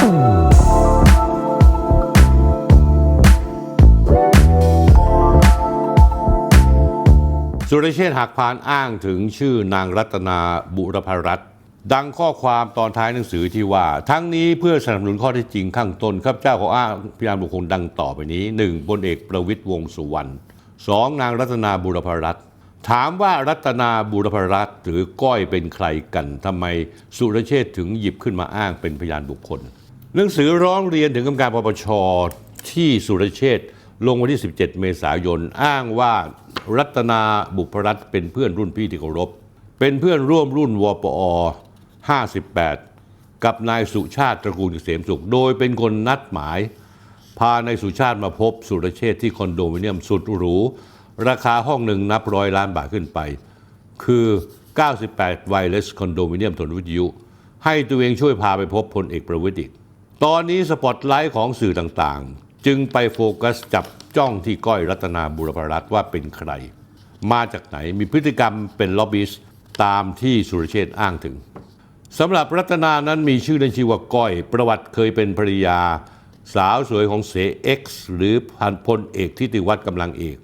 สุรเชษฐ์หักพานอ้างถึงชื่อนางรัตนาบุรพรัตน์ดังข้อความตอนท้ายหนังสือที่ว่า ทั้งนี้เพื่อสนับสนุนข้อเท็จจริงข้างต้นข้าพเจ้าขออ้างพยานบุคคลดังต่อไปนี้ 1. พลเอกประวิตยวงสุวรรณ 2. นางรัตนาบุรพรัตน์ถามว่ารัตนาบุรพรัตน์หรือก้อยเป็นใครกันทำไมสุรเชษฐ์ถึงหยิบขึ้นมาอ้างเป็นพยานบุคคล หนังสือร้องเรียนถึงกรรมการปปชที่สุรเชษลงวันที่ 17 เมษายน อ้างว่ารัตนาบุพรัตน์เป็นเพื่อนรุ่นพี่ที่เคารพ เป็นเพื่อนร่วมรุ่นวปอ 58 กับนายสุชาติตระกูลเกษมสุข โดยเป็นคนนัดหมาย พานายสุชาติมาพบสุรเชษที่คอนโดมิเนียมสุดหรู ราคาห้องหนึ่งนับร้อยล้านบาทขึ้นไป คือ 98 ไวเลสคอนโดมิเนียมถนนวิทยุ ให้ตัวเองช่วยพาไปพบพลเอกประวิตรอีก ตอนนี้สปอตไลท์ของสื่อต่างๆ จึงไปโฟกัสจับจ้องที่ก้อยรัตนาบุรพรัตน์ว่าเป็นใคร มาจากไหนมีพฤติกรรมเป็นล็อบบิสต์ตามที่สุรเชษ์อ้างถึงสำหรับรัตนานั้นมีชื่อเล่นชื่อว่าก้อย ประวัติเคยเป็นภรรยา สาวสวยของเสเอ็กซ์หรือพันพลเอกทิติวัฒน์กำลังเอก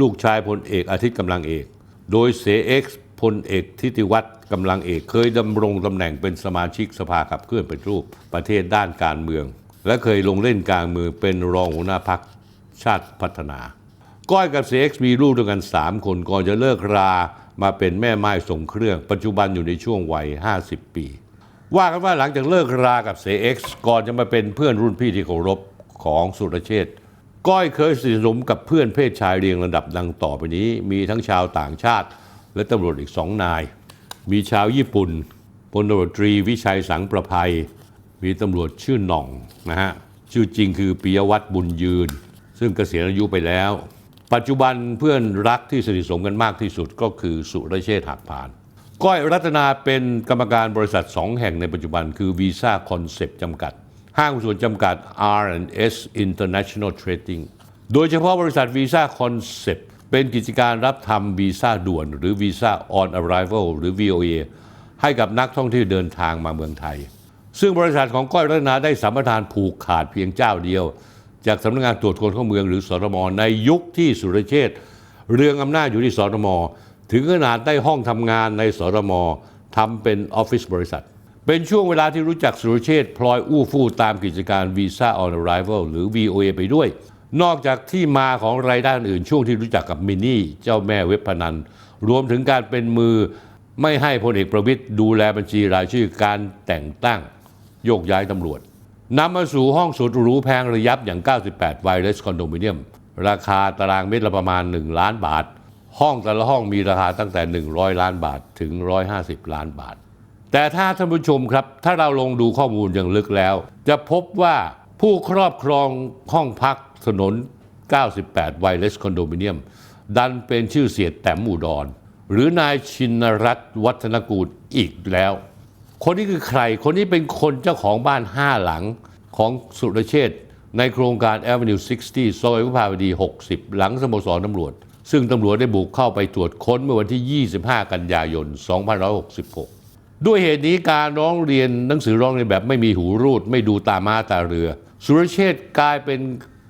ลูกชายพลเอกอาทิตย์กำลังเอก โดยเสเอ็กซ์ พลเอกทิติวัฒน์กำลังเอกเคยดำรงตำแหน่งเป็นสมาชิกสภาขับเคลื่อนเป็นรูปประเทศด้านการเมือง และเคยลงเล่นการเมืองเป็นรองหัวหน้าพักชาติพัฒนา ก้อยกับเสเอ็กซ์มีลูกด้วยกัน 3 คนก่อนจะเลิกรามาเป็นแม่ไม้ส่งเครื่อง ปัจจุบันอยู่ในช่วงวัย 50 ปี ว่ากันว่าหลังจากเลิกรากับเสเอ็กซ์ก่อนจะมาเป็นเพื่อนรุ่นพี่ที่เคารพของสุรเชษก้อยเคยสนิทสนมกับเพื่อนเพศชายเรียงระดับดังต่อไปนี้ มีทั้งชาวต่างชาติ และตำรวจอีกสองนาย มีชาวญี่ปุ่นพลตำรวจตรีวิชัยสังประภัย มีตำรวจชื่อหน่องนะฮะชื่อจริงคือปิยวัฒน์บุญยืน ซึ่งเกษียณอายุไปแล้ว ปัจจุบันเพื่อนรักที่สนิทสนมกันมากที่สุดก็คือสุรเชษฐ์หักพาน ก้อยรัตนาเป็นกรรมการบริษัท 2 แห่งในปัจจุบันคือวีซ่าคอนเซปต์จำกัด ห้างหุ้นส่วนจำกัด R&S International Trading โดยเฉพาะบริษัทวีซ่าคอนเซปต์ เป็นกิจการรับทำวีซ่าด่วน หรือวีซ่า on arrival หรือ VOA ให้กับนักท่องเที่ยวเดินทางมาเมืองไทย ซึ่งบริษัทของก้อยรัตนาได้สัมปทานผูกขาดเพียงเจ้าเดียว จากสำนักงานตรวจคนเข้าเมืองหรือสตมในยุคที่สุรเชษฐ์เรืองอำนาจอยู่ที่สตมถึงขนาดได้ห้องทำงานในสตมทำเป็นออฟฟิศบริษัท เป็นช่วงเวลาที่รู้จักสุรเชษฐ์พลอยอู้ฟู่ตามกิจการ Visa on Arrival หรือ VOA ไปด้วย นอกจากที่มาของรายได้อื่นช่วงที่รู้จักกับมินนี่เจ้าแม่เว็บพนัน รวมถึงการเป็นมือไม่ให้พลเอกประวิตยดูแลบัญชีรายชื่อการแต่งตั้งโยกย้ายตำรวจนำมาสู่ห้องสุดหรูแพงระยับอย่าง 98 ไวเลสคอนโดมิเนียม ราคาตารางเมตรละประมาณ 1 ล้านบาท ห้องแต่ละห้องมีราคาตั้งแต่ 100 ล้านบาทถึง 150 ล้านบาท แต่ถ้าท่านผู้ชมครับ ถ้าเราลงดูข้อมูลอย่างลึกแล้ว จะพบว่า ผู้ครอบครองห้องพักถนน 98 ไวเลสคอนโดมิเนียม ดันเป็นชื่อเสียดแต้มอุดร หรือนายชินรัตน์วัฒนกูลอีกแล้ว คนนี้คือใคร คนนี้เป็นคนเจ้าของบ้าน5หลังของสุรเชษในโครงการ Avenue 60 ซอยวิภาวดี 60 หลังสโมสรตำรวจ ซึ่งตำรวจได้บุกเข้าไปตรวจค้นเมื่อวันที่ 25 กันยายน 2566 ด้วยเหตุนี้การร้องเรียนหนังสือร้องเรียนแบบไม่มีหูรูด ไม่ดูตามาตาเรือ สุรเชษฐ์กลายเป็น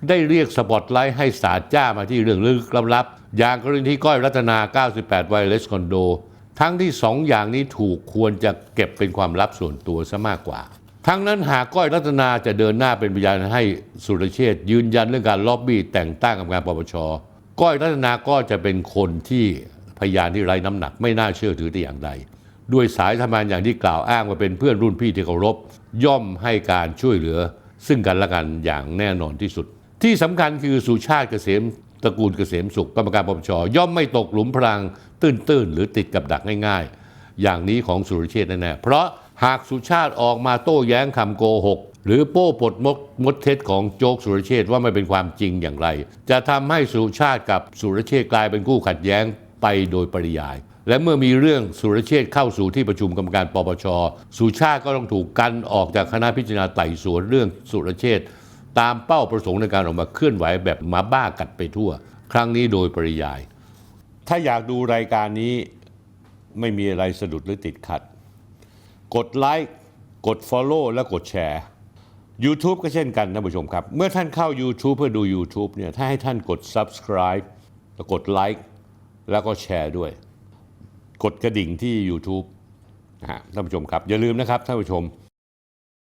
ได้เรียกสปอตไลท์ให้สาจ้ามาที่เรื่องลึกลับๆอย่างกรณีที่ก้อยรัตนา 98 ไวเลสคอนโด ทั้งที่สองอย่างนี้ถูกควรจะเก็บเป็นความลับส่วนตัวซะมากกว่า ทั้งนั้นหากก้อยรัตนาจะเดินหน้าเป็นพยานให้สุรเชษฐ์ยืนยันเรื่องการล็อบบี้แต่งตั้งกรรมการปปชก้อยรัตนาก็จะเป็นคนที่พยานที่ไร้น้ำหนักไม่น่าเชื่อถือแต่อย่างใด ด้วยสายทำงานอย่างที่กล่าวอ้างว่าเป็นเพื่อนรุ่นพี่ที่เคารพย่อมให้การช่วยเหลือ ซึ่งกันและกันอย่างแน่นอนที่สุด ที่สำคัญคือสุชาติเกษมตระกูลเกษมสุขกรรมการปปชย่อมไม่ตกหลุมพรางตื้นๆหรือติดกับดักง่าย ๆ อย่างนี้ของสุรเชษแน่ๆเพราะหากสุชาติออกมาโต้แย้งคำโกหกหรือโป้ปลดมดมดเท็จของโจกสุรเชษว่าไม่เป็นความจริงอย่างไร จะทำให้สุชาติกับสุรเชษกลายเป็นคู่ขัดแย้งไปโดยปริยาย และเมื่อมีเรื่องสุรเชษเข้าสู่ที่ประชุมกรรมการปปช สุชาติก็ต้องถูกกันออกจากคณะพิจารณาไต่สวนเรื่องสุรเชษตามเป้าประสงค์ในการออกมาเคลื่อนไหวแบบมาบ้ากัดไปทั่ว ครั้งนี้โดยปริยาย ถ้าอยากดูรายการนี้ไม่มีอะไรสะดุดหรือติดขัด กดไลค์กด Follow และกดแชร์ YouTube ก็เช่นกันท่านผู้ชมครับ เมื่อท่านเข้า YouTube เพื่อดู YouTube เนี่ยถ้าให้ท่านกด subscribe แล้วกดไลค์แล้วก็แชร์ด้วย กดกระดิ่งที่ YouTube นะฮะท่านผู้ชมครับ อย่าลืมนะครับท่านผู้ชม